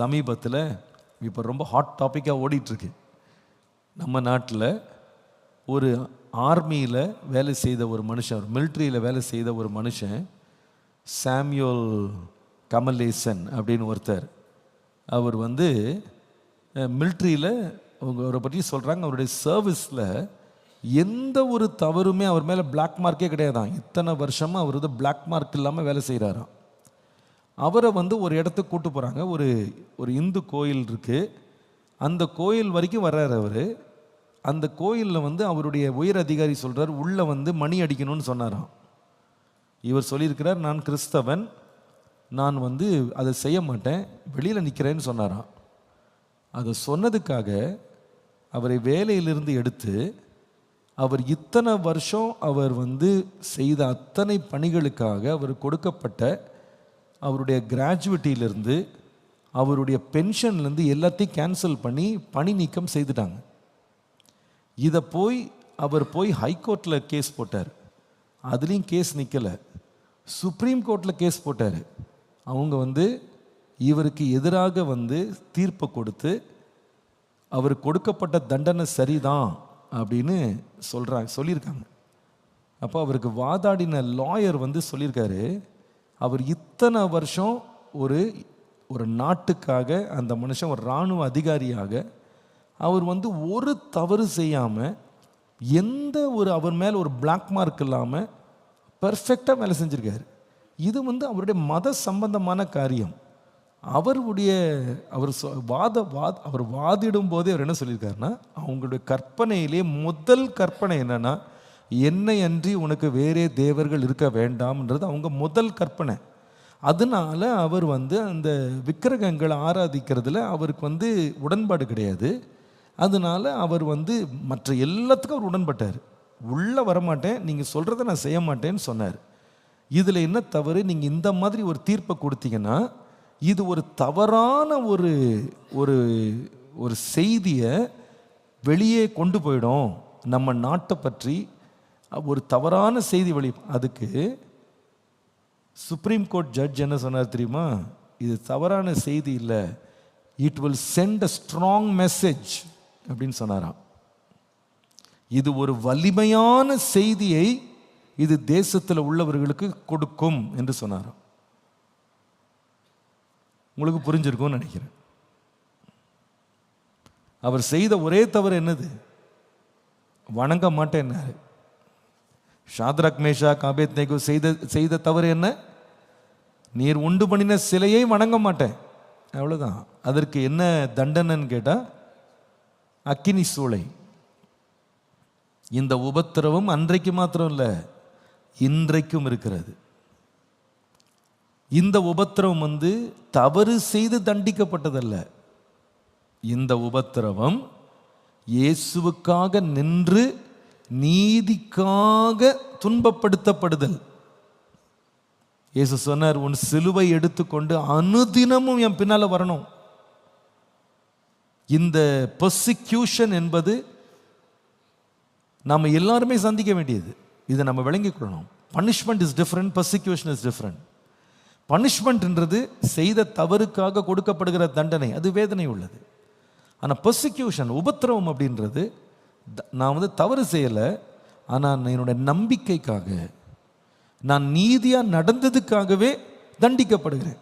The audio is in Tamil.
சமீபத்தில் இப்போ ரொம்ப ஹாட் டாப்பிக்காக ஓடிட்டுருக்கு. நம்ம நாட்டில் ஒரு ஆர்மியில் வேலை செய்த ஒரு மனுஷன் ஒரு மிலிட்ரியில் வேலை செய்த ஒரு மனுஷன் சாம்யூல் கமலேசன் அப்படின்னு ஒருத்தர். அவர் வந்து மிலிட்ரியில் அவங்க அவரை பற்றி சொல்கிறாங்க அவருடைய சர்வீஸில் எந்த ஒரு தவறுமே அவர் மேலே பிளாக் மார்க்கே கிடையாதான். இத்தனை வருஷமாக அவர் வந்து பிளாக் மார்க் இல்லாமல் வேலை செய்கிறாராம் அவரை வந்து ஒரு இடத்துக்கு கூட்டு போகிறாங்க ஒரு ஒரு இந்து கோயில் இருக்குது அந்த கோயில் வரைக்கும் வர்றார் அவர். அந்த கோயிலில் வந்து அவருடைய உயர் அதிகாரி சொல்கிறார் உள்ளே வந்து மணி அடிக்கணும்னு சொன்னாராம். இவர் சொல்லியிருக்கிறார் நான் கிறிஸ்தவன். நான் வந்து அதை செய்ய மாட்டேன். வெளியில் நிற்கிறேன்னு சொன்னாராம். அதை சொன்னதுக்காக அவரை வேலையிலிருந்து எடுத்து அவர் இத்தனை வருஷம் அவர் வந்து செய்த அத்தனை பணிகளுக்காக அவர் கொடுக்கப்பட்ட அவருடைய கிராஜுவிட்டியிலேருந்து அவருடைய பென்ஷன்லேருந்து எல்லாத்தையும் கேன்சல் பண்ணி பணி நீக்கம் செய்துட்டாங்க. இதை போய் அவர் போய் ஹைகோர்ட்டில் கேஸ் போட்டார். அதுலேயும் கேஸ் நிற்கலை சுப்ரீம் கோர்ட்டில் கேஸ் போட்டார். அவங்க வந்து இவருக்கு எதிராக வந்து தீர்ப்பை கொடுத்து அவர் கொடுக்கப்பட்ட தண்டனை சரிதான் அப்படின்னு சொல்கிறாங்க சொல்லியிருக்காங்க. அப்போ அவருக்கு வாதாடின லாயர் வந்து சொல்லியிருக்காரு அவர் இத்தனை வருஷம் ஒரு ஒரு நாட்டுக்காக அந்த மனுஷன் ஒரு இராணுவ அதிகாரியாக அவர் வந்து ஒரு தவறு செய்யாமல் எந்த ஒரு அவர் மேலே ஒரு பிளாக் மார்க் இல்லாமல் பர்ஃபெக்டாக வேலை செஞ்சுருக்காரு. இது வந்து அவருடைய மத சம்பந்தமான காரியம். அவருடைய அவர் சொ- வாத வாத் அவர் வாதிடும் போதே அவர் என்ன சொல்லியிருக்காருன்னா அவங்களுடைய கற்பனையிலே முதல் கற்பனை என்னென்னா என்னை அன்றி உனக்கு வேறே தேவர்கள் இருக்க வேண்டாம்ன்றது அவங்க முதல் கற்பனை. அதனால அவர் வந்து அந்த விக்கிரகங்களை ஆராதிக்கிறதுல அவருக்கு வந்து உடன்பாடு கிடையாது. அதனால அவர் வந்து மற்ற எல்லாத்துக்கும் அவர் உடன்பட்டார். உள்ளே வரமாட்டேன் நீங்கள் சொல்கிறத நான் செய்ய மாட்டேன்னு சொன்னார். இதில் என்ன தவறு? நீங்கள் இந்த மாதிரி ஒரு தீர்ப்பை கொடுத்தீங்கன்னா இது ஒரு தவறான ஒரு ஒரு ஒரு செய்தியை வெளியே கொண்டு போயிடும். நம்ம நாட்டை பற்றி ஒரு தவறான செய்தி வெளி அதுக்கு சுப்ரீம் கோர்ட் ஜட்ஜ் என்ன சொன்னார் தெரியுமா? இது தவறான செய்தி இல்லை. It will send a strong message அப்படின்னு சொன்னாராம். இது ஒரு வலிமையான செய்தியை இது தேசத்தில் உள்ளவர்களுக்கு கொடுக்கும் என்று சொன்னாராம். உங்களுக்கு புரிஞ்சிருக்கும்னு நினைக்கிறேன். அவர் செய்த ஒரே தவறு என்னது? வணங்க மாட்டேன்னாரு. ஷாத்ரக் மேஷா காபேத் நேகு செய்த செய்த தவறு என்ன? நீர் உண்டு பண்ணின சிலையை வணங்க மாட்டேன். அவ்வளோதான் அதற்கு என்ன தண்டனைன்னு கேட்டால் அக்கினி சூளை. இந்த உபத்திரவம் அன்றைக்கு மாத்திரம் இல்லை இன்றைக்கும் இருக்கிறது. இந்த உபத்திரவம் வந்து தவறு செய்து தண்டிக்கப்பட்டதல்ல. இந்த உபத்திரவம் இயேசுவுக்காக நின்று நீதிக்காக துன்பப்படுத்தப்படுதல். இயேசு சொன்னார் உன் சிலுவை எடுத்துக்கொண்டு அனுதினமும் என் பின்னால் வரணும். இந்த persecution என்பது நம்ம எல்லாருமே சந்திக்க வேண்டியது. இதை நம்ம விளங்கிக் கொள்ளணும். Punishment is different persecution is different பனிஷ்மெண்ட்ன்றது செய்த தவறுக்காக கொடுக்கப்படுகிற தண்டனை அது வேதனை உள்ளது. ஆனால் பர்சிக்யூஷன் உபத்திரவம் அப்படின்றது நான் வந்து தவறு செய்யலை ஆனால் என்னோட நம்பிக்கைக்காக நான் நீதியாக நடந்ததுக்காகவே தண்டிக்கப்படுகிறேன்.